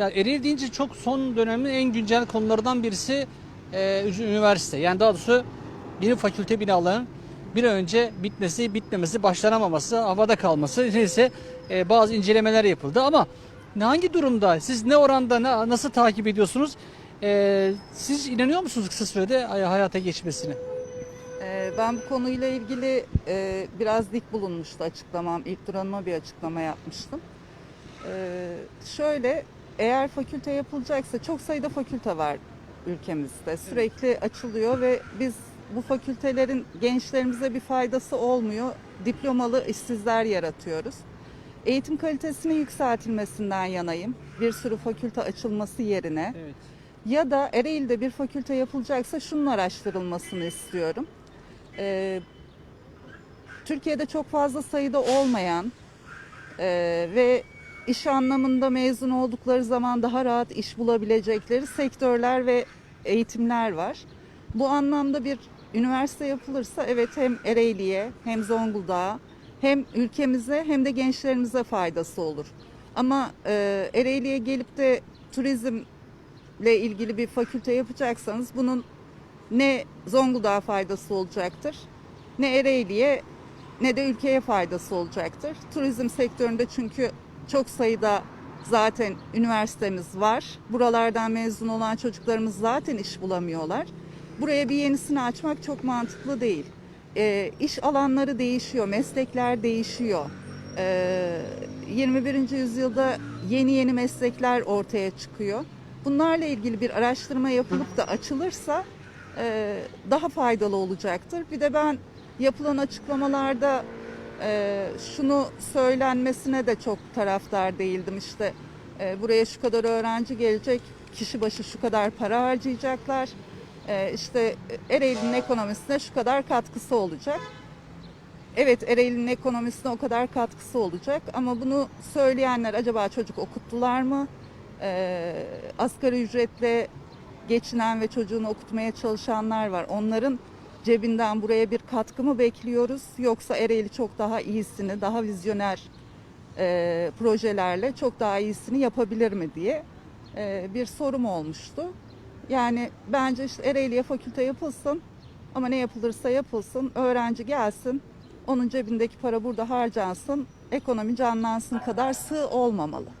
Ya Ereğli deyince çok son dönemin en güncel konulardan birisi e, üniversite. Yani daha doğrusu bir fakülte binalarının bir önce bitmesi, bitmemesi, başlanamaması, havada kalması neyse e, bazı incelemeler yapıldı ama hangi durumda? Siz ne oranda ne, nasıl takip ediyorsunuz? E, siz inanıyor musunuz kısa sürede hay- hayata geçmesine? Ee, Ben bu konuyla ilgili e, biraz dik bulunmuştu açıklamam. İlk duranıma bir açıklama yapmıştım. Ee, Şöyle, eğer fakülte yapılacaksa çok sayıda fakülte var ülkemizde. Sürekli açılıyor ve biz bu fakültelerin gençlerimize bir faydası olmuyor. Diplomalı işsizler yaratıyoruz. Eğitim kalitesinin yükseltilmesinden yanayım. Bir sürü fakülte açılması yerine. Evet. Ya da Ereğli'de bir fakülte yapılacaksa şunun araştırılmasını istiyorum. Ee, Türkiye'de çok fazla sayıda olmayan e, ve iş anlamında mezun oldukları zaman daha rahat iş bulabilecekleri sektörler ve eğitimler var. Bu anlamda bir üniversite yapılırsa evet hem Ereğli'ye hem Zonguldak'a hem ülkemize hem de gençlerimize faydası olur. Ama e, Ereğli'ye gelip de turizmle ilgili bir fakülte yapacaksanız bunun ne Zonguldak'a faydası olacaktır, ne Ereğli'ye ne de ülkeye faydası olacaktır. Turizm sektöründe çünkü çok sayıda zaten üniversitemiz var. Buralardan mezun olan çocuklarımız zaten iş bulamıyorlar. Buraya bir yenisini açmak çok mantıklı değil. E, iş alanları değişiyor, meslekler değişiyor. E, 21. yüzyılda yeni yeni meslekler ortaya çıkıyor. Bunlarla ilgili bir araştırma yapılıp da açılırsa e, daha faydalı olacaktır. Bir de ben yapılan açıklamalarda e, şunu söylenmesine de çok taraftar değildim. İşte e, buraya şu kadar öğrenci gelecek, kişi başı şu kadar para harcayacaklar. E, işte Ereğli'nin ekonomisine şu kadar katkısı olacak. Evet Ereğli'nin ekonomisine o kadar katkısı olacak ama bunu söyleyenler acaba çocuk okuttular mı? E, asgari ücretle geçinen ve çocuğunu okutmaya çalışanlar var. Onların cebinden buraya bir katkı mı bekliyoruz yoksa Ereğli çok daha iyisini, daha vizyoner e, projelerle çok daha iyisini yapabilir mi diye e, bir sorum olmuştu. Yani bence işte Ereğli'ye fakülte yapılsın ama ne yapılırsa yapılsın, öğrenci gelsin, onun cebindeki para burada harcansın, ekonomi canlansın kadar sığ olmamalı.